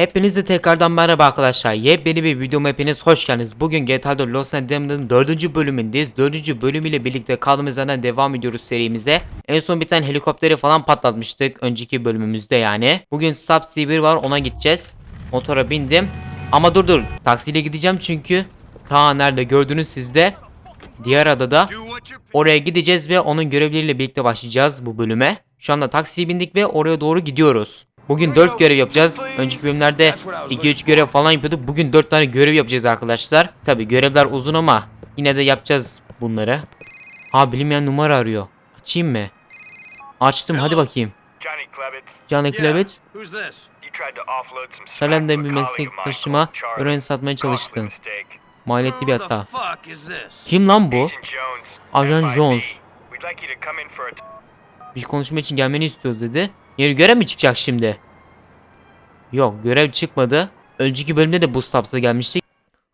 Hepinize tekrardan merhaba arkadaşlar. Yepyeni bir videoma hepiniz hoş geldiniz. Bugün GTA'da Los Andams'ın 4. bölümündeyiz. 4. bölümüyle birlikte kaldığımız yerden devam ediyoruz serimize. En son bir tane helikopteri falan patlatmıştık. Önceki bölümümüzde yani. Bugün Sub C1 var ona gideceğiz. Motora bindim. Ama dur dur. Taksiyle gideceğim çünkü. Ta nerede gördünüz sizde. Diğer adada. Oraya gideceğiz ve onun görevleriyle birlikte başlayacağız bu bölüme. Şu anda taksiye bindik ve oraya doğru gidiyoruz. Bugün 4 görev yapacağız. Önceki bölümlerde 2-3 görev falan yapıyorduk. Bugün 4 tane görev yapacağız arkadaşlar. Tabi görevler uzun ama yine de yapacağız bunları. Ha bilinmeyen numara arıyor. Açayım mı? Açtım hadi bakayım. Johnny Klebitz, Can Ekilebet. Who's this? you tried to offload some scrap Şalenden bir meslektaşıma öğrenci satmaya çalıştın. mistake. Maliyetli bir hata. fuck is this? Kim lan bu? Agent Jones, Ajan. Jones. We'd like you to come in for a Bir konuşma için gelmeni istiyoruz dedi. Yeni görev mi çıkacak şimdi? Yok görev çıkmadı. Önceki bölümde de bu stops'a gelmiştik.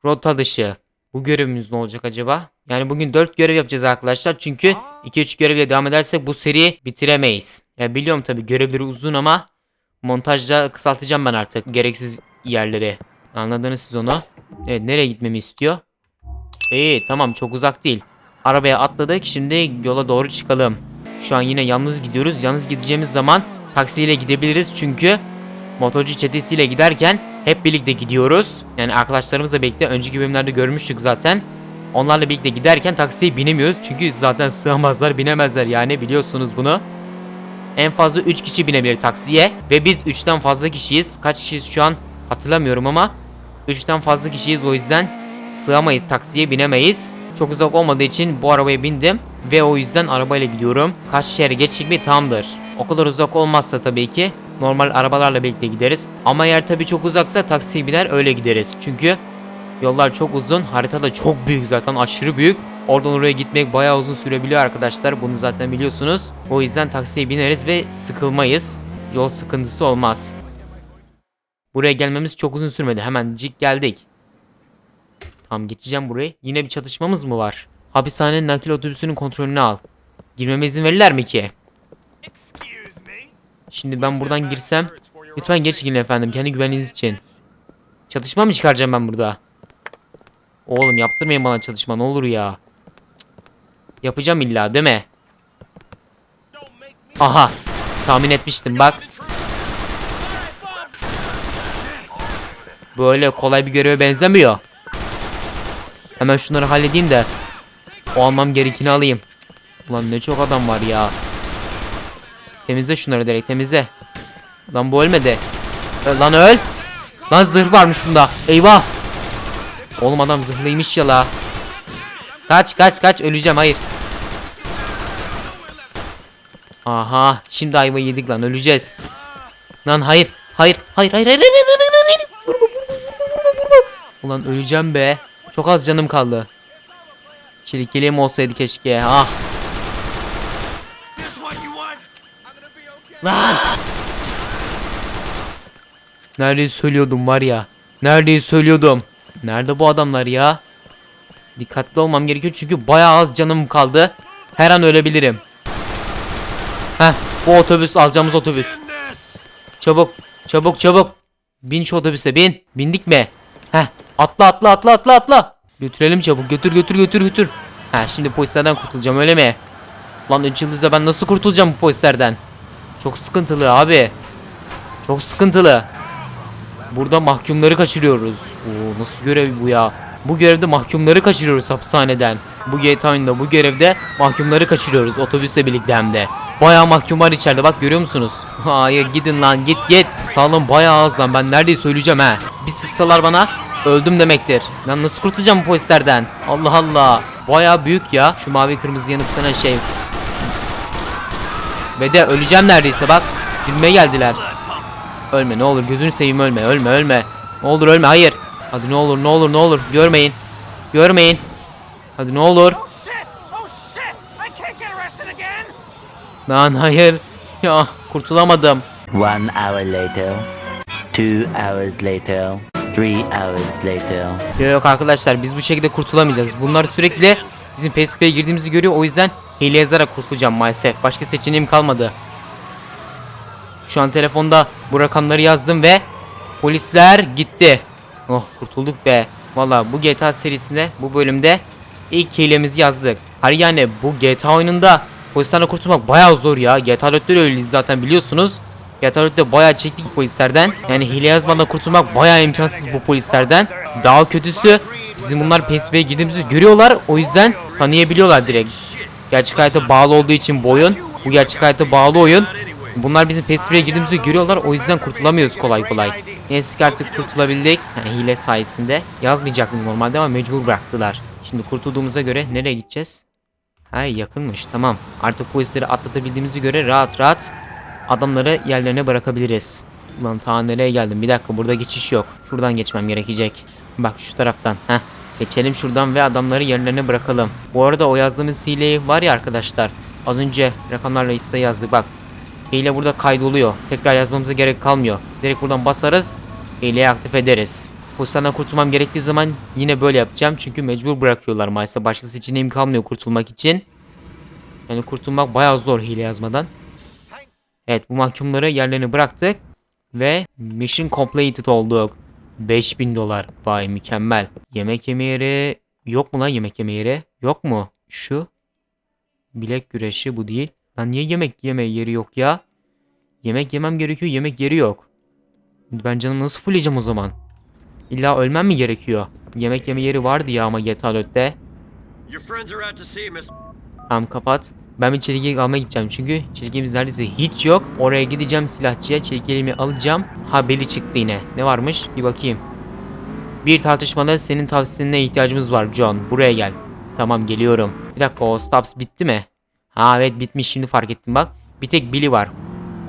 Rota dışı. Bu görevimiz ne olacak acaba? Yani bugün 4 görev yapacağız arkadaşlar. Çünkü 2-3 görevle devam edersek bu seriyi bitiremeyiz. Ya biliyorum tabi görevleri uzun ama montajda kısaltacağım ben artık gereksiz yerleri. Anladınız siz onu. Evet nereye gitmemi istiyor? İyi tamam çok uzak değil. Arabaya atladık şimdi yola doğru çıkalım. Şu an yine yalnız gidiyoruz. Yalnız gideceğimiz zaman taksiyle gidebiliriz çünkü motorcu çetesiyle giderken hep birlikte gidiyoruz. Yani arkadaşlarımızla birlikte önceki bölümlerde görmüştük zaten. Onlarla birlikte giderken taksiye binemiyoruz çünkü zaten sığamazlar binemezler yani biliyorsunuz bunu. En fazla 3 kişi binebilir taksiye ve biz 3'ten fazla kişiyiz. Kaç kişiyiz şu an hatırlamıyorum ama 3'ten fazla kişiyiz o yüzden sığamayız taksiye binemeyiz. Çok uzak olmadığı için bu arabaya bindim ve o yüzden arabayla gidiyorum. Kaç şehre geçecek mi tamdır. O kadar uzak olmazsa tabii ki normal arabalarla birlikte gideriz. Ama eğer tabii çok uzaksa taksiye biner öyle gideriz. Çünkü yollar çok uzun, harita da çok büyük zaten aşırı büyük. Oradan oraya gitmek bayağı uzun sürebiliyor arkadaşlar. Bunu zaten biliyorsunuz. O yüzden taksiye bineriz ve sıkılmayız. Yol sıkıntısı olmaz. Buraya gelmemiz çok uzun sürmedi. Hemencik geldik. Tamam geçeceğim burayı. Yine bir çatışmamız mı var? Hapishanenin nakil otobüsünün kontrolünü al. Girmeme izin verirler mi ki? Şimdi ben buradan girsem lütfen geç çekilin efendim kendi güvenliğiniz için. Çatışma mı çıkaracağım ben burada? Oğlum yaptırmayın bana çatışma ne olur ya. Yapacağım illa değil mi? Aha tahmin etmiştim bak. Böyle kolay bir göreve benzemiyor. Hemen şunları halledeyim de o almam gerekeni alayım. Ulan ne çok adam var ya. Temizle şunları direkt temizle. Lan bu ölmedi. Öl lan öl. Lan zırh varmış bunda. Eyvah. Oğlum adam zırhlıymış ya la. Kaç kaç kaç öleceğim hayır. Aha şimdi ayva yedik lan öleceğiz. Lan hayır hayır hayır hayır hayır hayır hayır hayır hayır. Vurma, vurma, vurma, vurma, vurma. Ulan öleceğim be. Çok az canım kaldı. Çelik yeleğim olsaydı keşke. Ah Lan! Neredeyi söylüyordum var ya. Neredeyi söylüyordum. Nerede bu adamlar ya? Dikkatli olmam gerekiyor çünkü bayağı az canım kaldı. Her an ölebilirim. Heh bu otobüs alacağımız otobüs. Çabuk çabuk çabuk. Bin şu otobüse bin. Bindik mi? Heh atla atla atla atla atla. Götürelim çabuk götür götür götür götür. Ha şimdi polislerden kurtulacağım öyle mi? Lan 3 yıldızda ben nasıl kurtulacağım bu polislerden? Çok sıkıntılı abi. Çok sıkıntılı. Burada mahkumları kaçırıyoruz. Oo, nasıl görev bu ya? Bu görevde mahkumları kaçırıyoruz hapishaneden. Bu GTA oyunda bu görevde mahkumları kaçırıyoruz otobüsle birlikte hem de. Bayağı mahkum var içeride bak görüyor musunuz? Hayır gidin lan git git. Sağlam bayağı az lan ben neredeyi söyleyeceğim ha. Bir sıksalar bana öldüm demektir. Lan nasıl kurtulacağım bu polislerden? Allah Allah. Bayağı büyük ya. Şu mavi kırmızı yanıp sönen şey. Ve de öleceğim neredeyse bak. Dibime geldiler. Ölme ne olur gözünü seveyim ölme ölme ölme. Ne olur ölme hayır. Hadi ne olur ne olur ne olur görmeyin. Görmeyin. Hadi ne olur. Oh again! Lan hayır. Ya kurtulamadım. One hour later, two hours later, three hours later. Yok yok arkadaşlar biz bu şekilde kurtulamayacağız. Bunlar sürekli bizim PSP'ye girdiğimizi görüyor o yüzden hile yazarak kurtulacağım maalesef. Başka seçeneğim kalmadı. Şu an telefonda bu rakamları yazdım ve Polisler gitti. Oh kurtulduk be. Valla bu GTA serisinde bu bölümde ilk hilemizi yazdık. Hayır yani bu GTA oyununda polislerden kurtulmak bayağı zor ya. GTA 4'te de zaten biliyorsunuz. GTA 4'te bayağı çektik polislerden. Yani hile yazmadan kurtulmak bayağı imkansız bu polislerden. Daha kötüsü bizim bunlar PSP'ye girdiğimizi görüyorlar. O yüzden tanıyabiliyorlar direkt. Gerçek hayata bağlı olduğu için bu oyun. Bu gerçek hayata bağlı oyun. Bunlar bizim PSP'ye girdiğimizi görüyorlar. O yüzden kurtulamıyoruz kolay kolay. Neyse ki artık kurtulabildik. Yani hile sayesinde. Yazmayacaktık normalde ama mecbur bıraktılar. Şimdi kurtulduğumuza göre nereye gideceğiz? Ha yakınmış tamam. Artık polisleri atlatabildiğimize göre rahat rahat adamları yerlerine bırakabiliriz. Ulan ta nereye geldim? Bir dakika burada geçiş yok. Şuradan geçmem gerekecek. Bak şu taraftan. Heh. Geçelim şuradan ve adamları yerlerine bırakalım. Bu arada o yazdığımız hileyi var ya arkadaşlar. Az önce rakamlarla liste yazdık bak. Hile burada kaydoluyor. Tekrar yazmamıza gerek kalmıyor. Direkt buradan basarız. Hileyi aktif ederiz. Polislerden kurtulmam gerektiği zaman yine böyle yapacağım. Çünkü mecbur bırakıyorlar maalesef. Başka seçeneğim kalmıyor kurtulmak için. Yani kurtulmak bayağı zor hile yazmadan. Evet bu mahkumları yerlerine bıraktık. Ve mission completed olduk. 5000 dolar. Vay mükemmel. Yemek yeme yeri yok mu lan yemek yeme yeri? Yok mu? Şu. Bilek güreşi bu değil. Lan niye yemek yeme yeri yok ya? Yemek yemem gerekiyor yemek yeri yok. Ben canımı nasıl fulleyeceğim o zaman? İlla ölmem mi gerekiyor? Yemek yeme yeri vardı ya ama GTA 4'te. Your friends are out to see you, Mr. Tamam kapat. Ben bir çelik almaya gideceğim çünkü çelikimiz neredeyse hiç yok. Oraya gideceğim silahçıya çeliklerimi alacağım. Ha beli çıktı yine. Ne varmış? Bir bakayım. Bir tartışmada senin tavsiyene ihtiyacımız var John. Buraya gel. Tamam geliyorum. Bir dakika o stops bitti mi? Ha evet bitmiş şimdi fark ettim bak. Bir tek Billy var.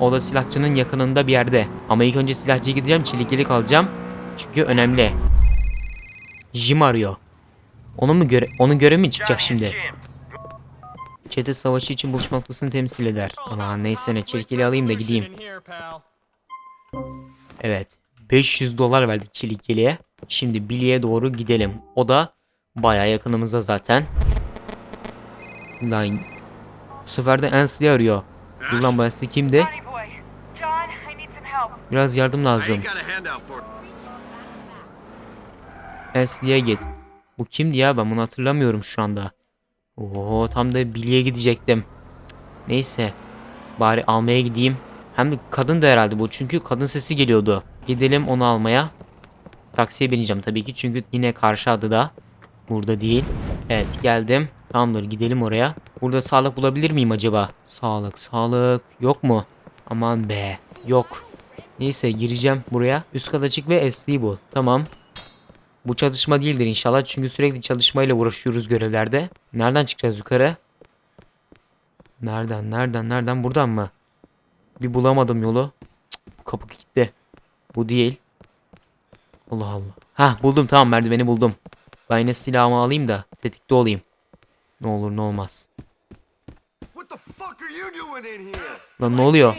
O da silahçının yakınında bir yerde. Ama ilk önce silahçıya gideceğim çelik yelek alacağım. Çünkü önemli. Jim arıyor. Onu mu göre onu göre mi çıkacak şimdi? Çete savaşı için buluşma noktasını temsil eder. Ama neyse ne çelikeli alayım da gideyim. Evet. 500 dolar verdik çelik yeleğe. Şimdi Billy'e doğru gidelim. O da bayağı yakınımızda zaten. Lan bu sefer de Ansley arıyor. Dur lan bu Ansley kimdi? Biraz yardım lazım. Ansley'e git. Bu kimdi ya ben bunu hatırlamıyorum şu anda. Oo tam da Billy'e gidecektim. Neyse. Bari almaya gideyim. Hem de kadın da herhalde bu çünkü kadın sesi geliyordu. Gidelim onu almaya. Taksiye bineceğim tabii ki çünkü yine karşı adı da burada değil. Evet geldim. Tamamdır gidelim oraya. Burada sağlık bulabilir miyim acaba? Sağlık sağlık yok mu? Aman be yok. Neyse gireceğim buraya. Üst kat açık ve SD bu. Tamam. Bu çalışma değildir inşallah çünkü sürekli çalışmayla uğraşıyoruz görevlerde. Nereden çıkacağız yukarı? Nereden nereden nereden buradan mı? Bir bulamadım yolu. Cık, bu kapı kilitli. Bu değil. Allah Allah. Ha buldum tamam merdiveni buldum. Ben yine silahımı alayım da tetikte olayım. Ne olur ne olmaz. Lan ne oluyor?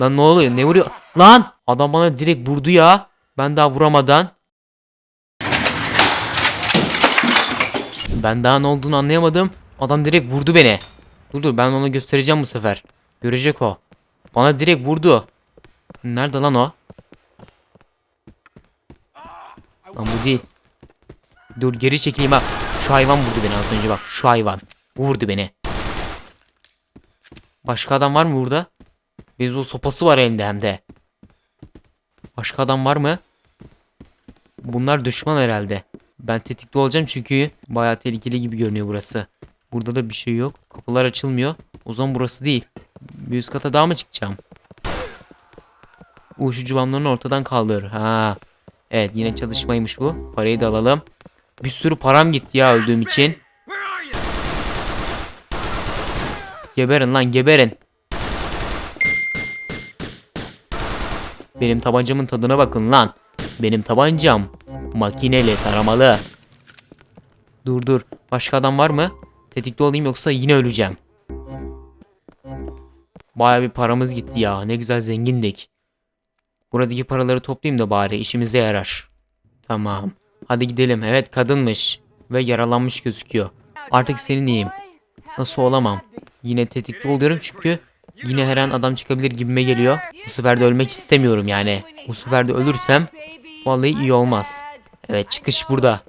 Lan ne oluyor? Ne vuruyor? Lan! Adam bana direkt vurdu ya. Ben daha vuramadan. Ben daha ne olduğunu anlayamadım. Adam direkt vurdu beni. Dur dur ben ona göstereceğim bu sefer. Görecek o. Bana direkt vurdu. Nerede lan o? Lan bu değil. Dur geri çekileyim ha. Şu hayvan vurdu beni az önce bak. Şu hayvan. Vurdu beni. Başka adam var mı burada? Beyzbol sopası var elinde hem de. Başka adam var mı? Bunlar düşman herhalde. Ben tetikte olacağım çünkü bayağı tehlikeli gibi görünüyor burası. Burada da bir şey yok. Kapılar açılmıyor. O zaman burası değil. Bir üst kata daha mı çıkacağım? Uyuşucu bamlarını ortadan kaldır. Ha. Evet yine çalışmaymış bu. Parayı da alalım. Bir sürü param gitti ya öldüğüm için. Geberin lan geberin. Benim tabancamın tadına bakın lan. Benim tabancam makineli taramalı. Dur dur. Başka adam var mı? Tetikte olayım yoksa yine öleceğim. Baya bir paramız gitti ya. Ne güzel zengindik. Buradaki paraları toplayayım da bari işimize yarar. Tamam. Hadi gidelim. Evet kadınmış. Ve yaralanmış gözüküyor. Artık seninleyim. Nasıl olamam? Yine tetikte oluyorum çünkü Yine her an adam çıkabilir gibime geliyor. Bu sefer de ölmek istemiyorum yani. Bu sefer de ölürsem vallahi iyi olmaz. Evet çıkış burada.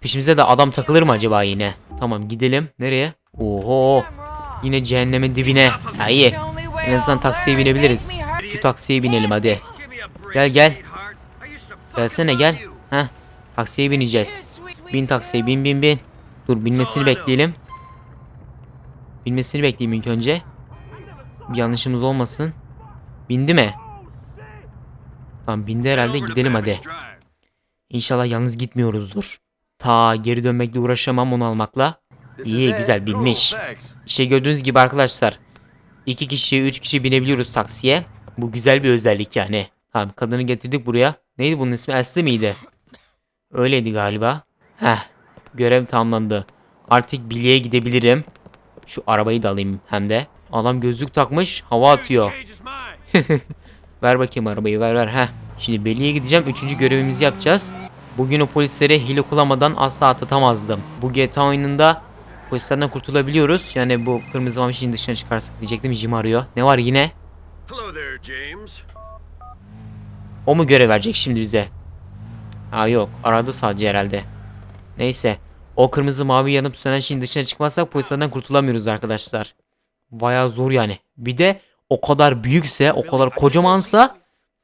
Peşimize de adam takılır mı acaba yine? Tamam gidelim. Nereye? Oho. Yine cehennemin dibine. Ha iyi. En azından taksiye binebiliriz. Şu taksiye binelim hadi. Gel gel. Gelsene gel. Heh. Taksiye bineceğiz. Bin taksiye bin bin bin. Dur binmesini bekleyelim. Binmesini bekleyeyim ilk önce. Bir yanlışımız olmasın. Bindi mi? Tamam bindi herhalde gidelim hadi. İnşallah yalnız gitmiyoruzdur. Ta geri dönmekle uğraşamam onu almakla. İyi güzel binmiş. İşte gördüğünüz gibi arkadaşlar. iki kişi, üç kişi binebiliyoruz taksiye. Bu güzel bir özellik yani. Tamam kadını getirdik buraya. Neydi bunun ismi? Aslı mıydı? Öyleydi galiba. Heh. Görev tamamlandı. Artık bilyeye gidebilirim. Şu arabayı da alayım hem de. Adam gözlük takmış hava atıyor. ver bakayım arabayı ver ver. Heh. Şimdi Beli'ye gideceğim. Üçüncü görevimizi yapacağız. Bugün o polislere hile kullanmadan asla atlatamazdım. Bu GTA oyununda polislerden kurtulabiliyoruz. Yani bu kırmızı mamişin dışına çıkarsak diyecektim. Jim arıyor. Ne var yine? Hello there, James. O mu görev verecek şimdi bize? Ha yok. Aradı sadece herhalde. Neyse. O kırmızı mavi yanıp sönen şeyin dışına çıkmazsak polislerden kurtulamıyoruz arkadaşlar. Bayağı zor yani. Bir de o kadar büyükse, o kadar kocamansa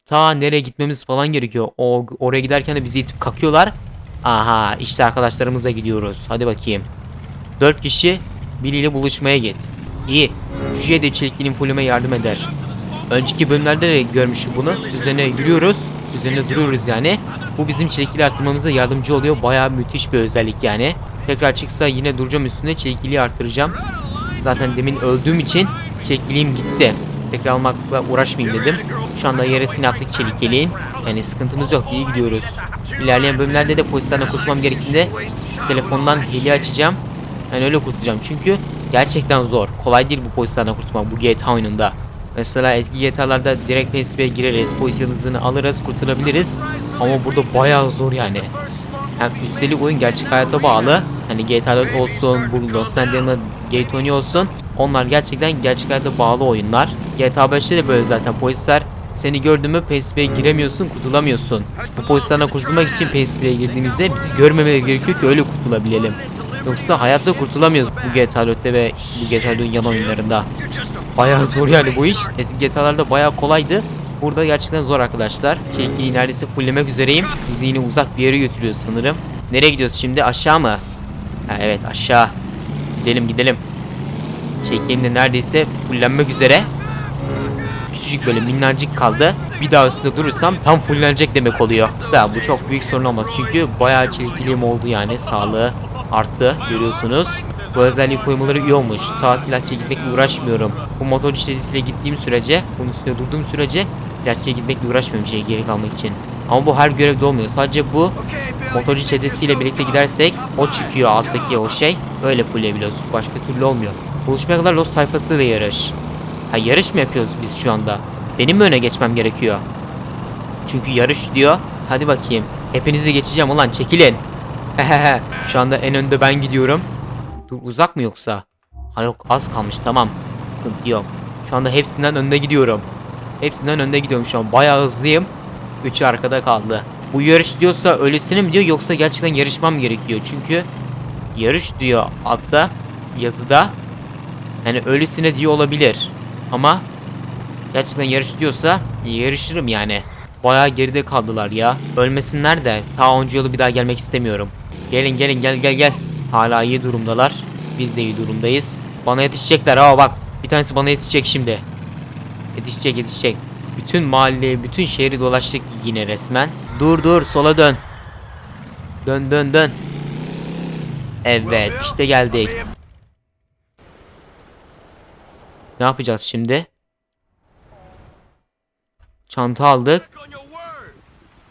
ta nereye gitmemiz falan gerekiyor. O oraya giderken de bizi itip kakıyorlar. Aha işte arkadaşlarımızla gidiyoruz. Hadi bakayım. 4 kişi biriyle buluşmaya git. İyi. Cüce de çelikliğinin fullüme yardım eder. Önceki bölümlerde de görmüştüm bunu. Üzerine yürüyoruz. Üzerine duruyoruz yani. Bu bizim çelikli arttırmamıza yardımcı oluyor. Bayağı müthiş bir özellik yani. Tekrar çıksa yine duracağım üstünde çelikliği arttıracağım. Zaten demin öldüğüm için çelikliğim gitti. Tekrar almakla uğraşmayayım dedim. Şu anda yarısını yaptık çelik yeleğin. Yani sıkıntımız yok. iyi gidiyoruz. İlerleyen bölümlerde de polislerden kurtulmam gerektiğinde telefondan hile açacağım. Yani öyle kurtulacağım. Çünkü gerçekten zor. Kolay değil bu polislerden kurtulmak bu GTA oyununda. Mesela eski GTA'larda direkt PSP'ye gireriz, polis yıldızını alırız, kurtulabiliriz. Ama burada bayağı zor yani. Hem üstelik oyun gerçek hayata bağlı. Hani GTA 4 olsun, bu Los Angeles Gate olsun. Onlar gerçekten gerçek hayata bağlı oyunlar. GTA 5'te de böyle zaten polisler seni gördü mü PSP'ye giremiyorsun, kurtulamıyorsun. Bu polislerden kurtulmak için PSP'ye girdiğimizde bizi görmemeleri gerekiyor ki öyle kurtulabilelim. Yoksa hayatta kurtulamıyoruz bu GTA 4'te ve bu GTA 4'ün yan oyunlarında. Bayağı zor yani bu iş. Eski GTA'larda bayağı kolaydı. Burada gerçekten zor arkadaşlar. Çelikliği neredeyse fulllemek üzereyim. Bizi yine uzak bir yere götürüyor sanırım. Nereye gidiyoruz şimdi? Aşağı mı? Ha, evet aşağı. Gidelim gidelim. Çelikliğim de neredeyse fullenmek üzere. Küçücük böyle minnacık kaldı. Bir daha üstünde durursam tam fullenecek demek oluyor. Da bu çok büyük sorun olmaz. Çünkü bayağı çelikliğim oldu yani. Sağlığı arttı görüyorsunuz. Bu özellik koymaları iyi olmuş. Ta silahçıya gitmekle uğraşmıyorum. Bu motor işletisiyle gittiğim sürece, bunun üstünde durduğum sürece silahçıya gitmekle uğraşmıyorum şeye geri kalmak için. Ama bu her görevde olmuyor. Sadece bu motorcu çetesiyle birlikte gidersek o çıkıyor alttaki o şey. Öyle fullleyebiliyoruz. Başka türlü olmuyor. Buluşmaya kadar Lost sayfası ve yarış. Ha yarış mı yapıyoruz biz şu anda? Benim mi öne geçmem gerekiyor? Çünkü yarış diyor. Hadi bakayım. Hepinizi geçeceğim ulan çekilin. Şu anda en önde ben gidiyorum. Dur uzak mı yoksa? Ha yok az kalmış tamam. Sıkıntı yok. Şu anda hepsinden önde gidiyorum. Hepsinden önde gidiyorum şu an. Bayağı hızlıyım. Üçü arkada kaldı. Bu yarış diyorsa öylesine mi diyor yoksa gerçekten yarışmam gerekiyor. Çünkü yarış diyor altta yazıda. Yani öylesine diyor olabilir. Ama gerçekten yarış diyorsa yarışırım yani. Bayağı geride kaldılar ya. Ölmesinler de ta onca yolu bir daha gelmek istemiyorum. Gelin gelin gel gel gel. Hala iyi durumdalar. Biz de iyi durumdayız. Bana yetişecekler ama bak. Bir tanesi bana yetişecek şimdi. Yetişecek yetişecek. Bütün mahalleyi, bütün şehri dolaştık yine resmen. Dur dur sola dön. Dön dön dön. Evet işte geldik. Ne yapacağız şimdi? Çanta aldık.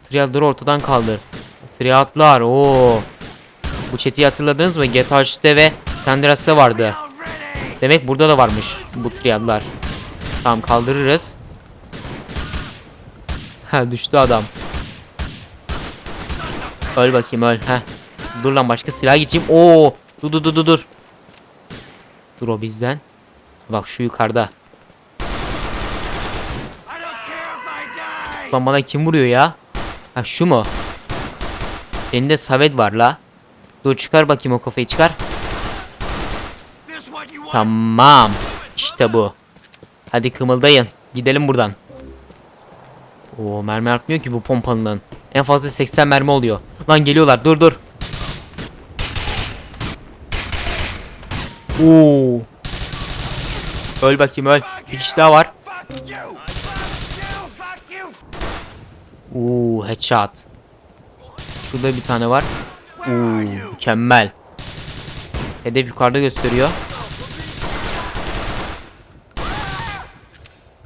Triadları ortadan kaldır. Triadlar o. Bu chat'i hatırladınız mı? GTA 3'te ve San Andreas'ta vardı. Demek burada da varmış bu triadlar. Tamam kaldırırız. Ha düştü adam. Öl bakayım öl. Heh. Dur lan başka silah geçeyim. Oo. Dur dur dur dur. Dur o bizden. Bak şu yukarıda. Lan bana kim vuruyor ya? Ha şu mu? Elinde savet var la. Dur çıkar bakayım o kafayı çıkar. Tamam. İşte bu. Hadi kımıldayın. Gidelim buradan. Oo mermi artmıyor ki bu pompalının. En fazla 80 mermi oluyor. Lan geliyorlar dur dur. Oo. Öl bakayım öl. Bir kişi daha var. Oo headshot. Şurada bir tane var. Oo mükemmel. Hedef yukarıda gösteriyor.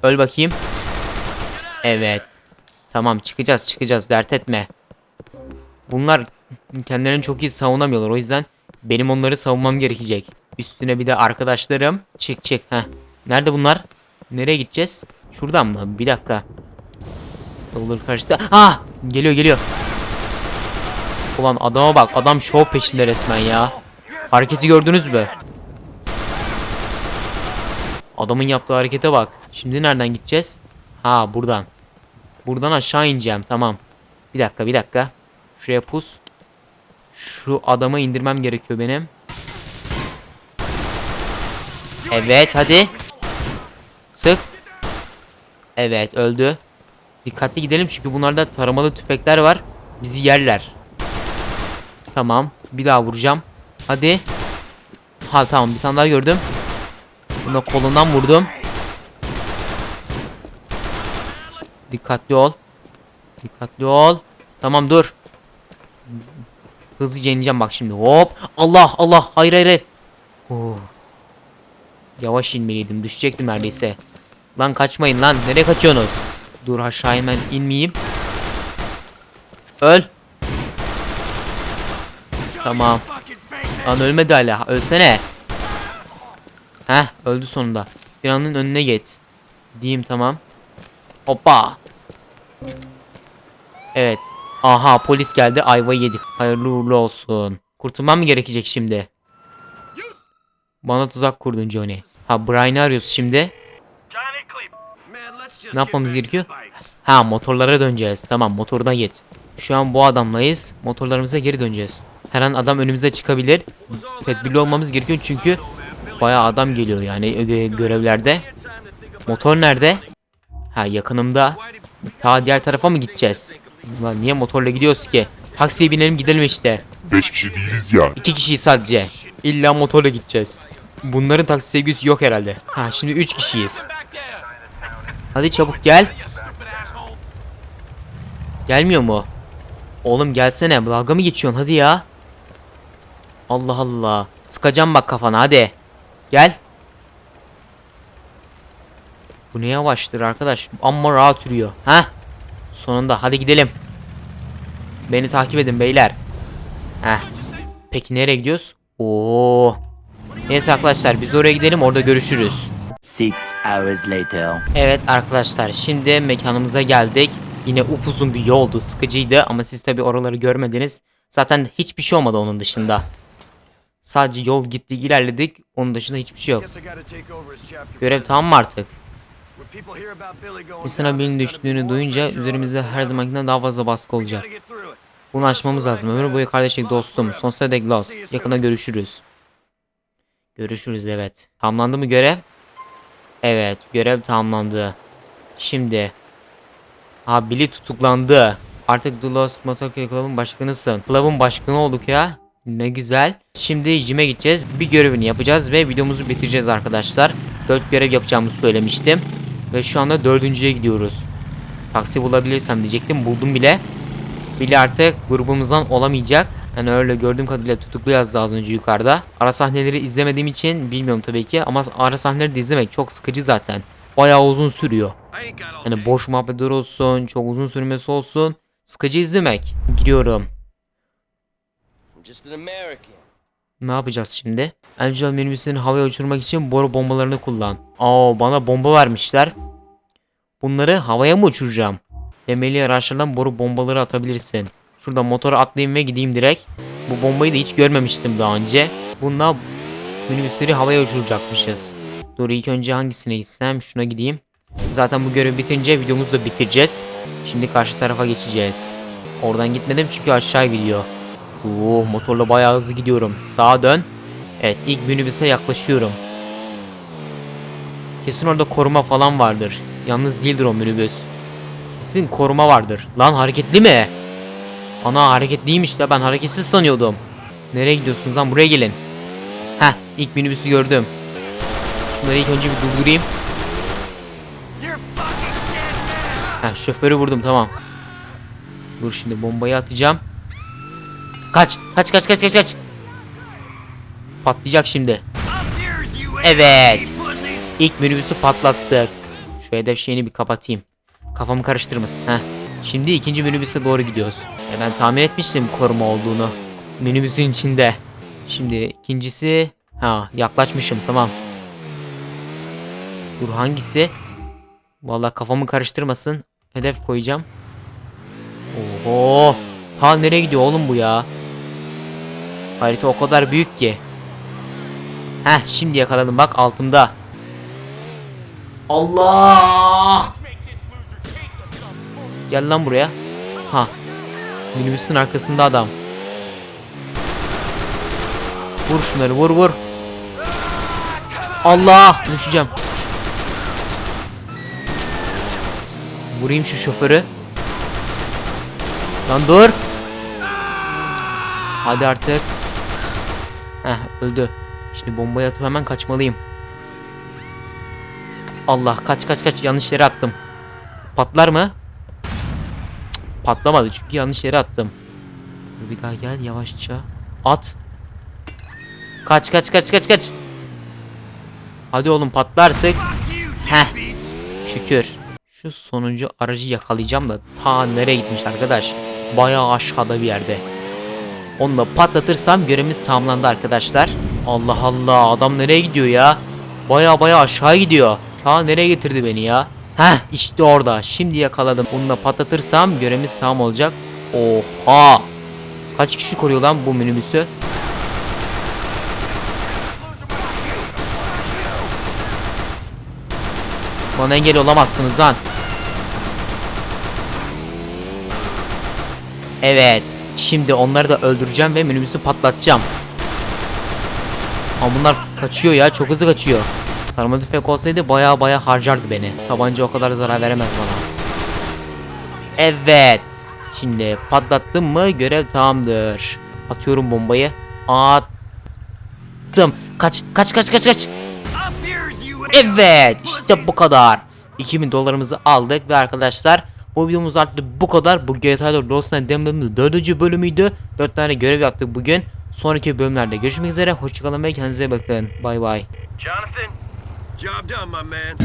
Öl bakayım. Evet. Tamam çıkacağız çıkacağız dert etme. Bunlar kendilerini çok iyi savunamıyorlar o yüzden benim onları savunmam gerekecek. Üstüne bir de arkadaşlarım. Çık çık. Heh. Nerede bunlar? Nereye gideceğiz? Şuradan mı? Bir dakika. Olur karşıda. Ah! Geliyor geliyor. Ulan adama bak. Adam şov peşinde resmen ya. Hareketi gördünüz mü? Adamın yaptığı harekete bak. Şimdi nereden gideceğiz? Ha buradan. Buradan aşağı ineceğim. Tamam. Bir dakika bir dakika. Şuraya pus. Şu adamı indirmem gerekiyor benim. Evet hadi. Sık. Evet öldü. Dikkatli gidelim çünkü bunlarda taramalı tüfekler var. Bizi yerler. Tamam. Bir daha vuracağım. Hadi. Ha tamam bir tane daha gördüm. Bunu da kolundan vurdum. Dikkatli ol. Dikkatli ol. Tamam dur. Hızlıca ineceğim bak şimdi. Hop. Allah Allah. Hayır hayır hayır. Oo. Yavaş inmeliydim. Düşecektim neredeyse. Lan kaçmayın lan. Nereye kaçıyorsunuz? Dur aşağı hemen inmeyeyim. Öl. Tamam. Lan ölmedi hala. Ölsene. Heh öldü sonunda. Bir anın önüne git. Diyeyim tamam. Hoppa. Evet. Aha polis geldi. Ayvayı yedik. Hayırlı uğurlu olsun. Kurtulmam mı gerekecek şimdi? Bana tuzak kurdun Johnny. Ha Brian'ı arıyoruz şimdi. Ne yapmamız gerekiyor? Ha motorlara döneceğiz. Tamam motoruna git. Şu an bu adamlayız. Motorlarımıza geri döneceğiz. Her an adam önümüze çıkabilir. Tedbirli olmamız gerekiyor çünkü bayağı adam geliyor yani gö- görevlerde. Motor nerede? Ha yakınımda. Ta diğer tarafa mı gideceğiz? Lan niye motorla gidiyoruz ki? Taksiye binelim gidelim işte. 5 kişi değiliz ya. İki kişiyiz sadece. İlla motorla gideceğiz. Bunların taksi sevgisi yok herhalde. Ha şimdi üç kişiyiz. Hadi çabuk gel. Gelmiyor mu? Oğlum gelsene. Dalga mı geçiyorsun? Hadi ya. Allah Allah. Sıkacağım bak kafana hadi. Gel. Bu ne yavaştır arkadaş. Amma rahat yürüyor. Ha? Sonunda hadi gidelim. Beni takip edin beyler. Heh. Peki nereye gidiyoruz? Oo. Neyse arkadaşlar biz oraya gidelim orada görüşürüz. Six hours later. Evet arkadaşlar şimdi mekanımıza geldik. Yine upuzun bir yoldu sıkıcıydı ama siz tabi oraları görmediniz. Zaten hiçbir şey olmadı onun dışında. Sadece yol gitti ilerledik onun dışında hiçbir şey yok. Görev tamam mı artık? When people hear about Billy going İnsan down, birinin düştüğünü duyunca üzerimizde her zamankinden daha fazla baskı olacak. Bunu aşmamız lazım. Ömür boyu kardeşlik dostum. Sonsuza dek lost. Yakında görüşürüz. Görüşürüz evet. Tamamlandı mı görev? Evet görev tamamlandı. Şimdi. Ha Billy tutuklandı. Artık The Lost Motorcycle Club'ın başkanısın. Club'ın başkanı olduk ya. Ne güzel. Şimdi jime gideceğiz. Bir görevini yapacağız ve videomuzu bitireceğiz arkadaşlar. 4 görev yapacağımı söylemiştim. Ve şu anda dördüncüye gidiyoruz. Taksi bulabilirsem diyecektim. Buldum bile. Billy artık grubumuzdan olamayacak. Yani öyle gördüğüm kadarıyla tutuklu yazdı az önce yukarıda. Ara sahneleri izlemediğim için bilmiyorum tabii ki ama ara sahneleri de izlemek çok sıkıcı zaten. Bayağı uzun sürüyor. I ain't got all day. boş muhabbetler olsun, çok uzun sürmesi olsun. Sıkıcı izlemek. Giriyorum. Ne yapacağız şimdi? Angela minibüsünü havaya uçurmak için boru bombalarını kullan. Aa bana bomba vermişler. Bunları havaya mı uçuracağım? Demeli araçlardan boru bombaları atabilirsin. Şurada motora atlayayım ve gideyim direkt. Bu bombayı da hiç görmemiştim daha önce. Bununla minibüsleri havaya uçuracakmışız. Dur ilk önce hangisine gitsem şuna gideyim. Zaten bu görevi bitince videomuzu da bitireceğiz. Şimdi karşı tarafa geçeceğiz. Oradan gitmedim çünkü aşağı gidiyor. Oo, motorla bayağı hızlı gidiyorum. Sağa dön. Evet ilk minibüse yaklaşıyorum. Kesin orada koruma falan vardır. Yalnız değildir o minibüs. Kesin koruma vardır. Lan hareketli mi? Ana hareketliymiş de ben hareketsiz sanıyordum. Nereye gidiyorsunuz lan buraya gelin. Heh ilk minibüsü gördüm. Şunları ilk önce bir durdurayım. Heh şoförü vurdum tamam. Dur şimdi bombayı atacağım. Kaç kaç kaç kaç kaç kaç. Patlayacak şimdi. Evet. İlk minibüsü patlattık. Şu hedef şeyini bir kapatayım. Kafamı karıştırmasın. Heh. Şimdi ikinci minibüse doğru gidiyoruz. E ben tahmin etmiştim koruma olduğunu. Minibüsün içinde. Şimdi ikincisi... Ha yaklaşmışım tamam. Dur hangisi? Vallahi kafamı karıştırmasın. Hedef koyacağım. Oho. Ha nereye gidiyor oğlum bu ya? Harita o kadar büyük ki. Heh şimdi yakaladım bak altımda. Allah! Gel lan buraya. Ha. Minibüsün arkasında adam. Vur şunları vur vur. Allah! Düşeceğim. Vurayım şu şoförü. Lan dur. Hadi artık. Heh öldü. Şimdi bombayı atıp hemen kaçmalıyım. Allah kaç kaç kaç yanlış yere attım. Patlar mı? Patlamadı çünkü yanlış yere attım. Bir daha gel yavaşça. At. Kaç kaç kaç kaç kaç. Hadi oğlum patla artık. Heh. Şükür. Şu sonuncu aracı yakalayacağım da ta nereye gitmiş arkadaş? Bayağı aşağıda bir yerde. Onu da patlatırsam görevimiz tamamlandı arkadaşlar. Allah Allah adam nereye gidiyor ya? Baya baya aşağı gidiyor. Ta nereye getirdi beni ya? Heh işte orada. Şimdi yakaladım. Da patlatırsam görevimiz tamam olacak. Oha! Kaç kişi koruyor lan bu minibüsü? Bana engel olamazsınız lan. Evet. Şimdi onları da öldüreceğim ve minibüsü patlatacağım. Ama bunlar kaçıyor ya. Çok hızlı kaçıyor. Tarama tüfek olsaydı baya baya harcardı beni. Tabanca o kadar zarar veremez bana. Evet. Şimdi patlattım mı görev tamamdır. Atıyorum bombayı. Attım. Kaç kaç kaç kaç kaç. Evet işte bu kadar. 2000 dolarımızı aldık ve arkadaşlar bu videomuz artık bu kadar. Bu GTA 4 Lost and Damned'ın 4. bölümüydü. 4 tane görev yaptık bugün. Sonraki bölümlerde görüşmek üzere. Hoşçakalın ve kendinize bakın. Bay bay. Jonathan, Job done, my man.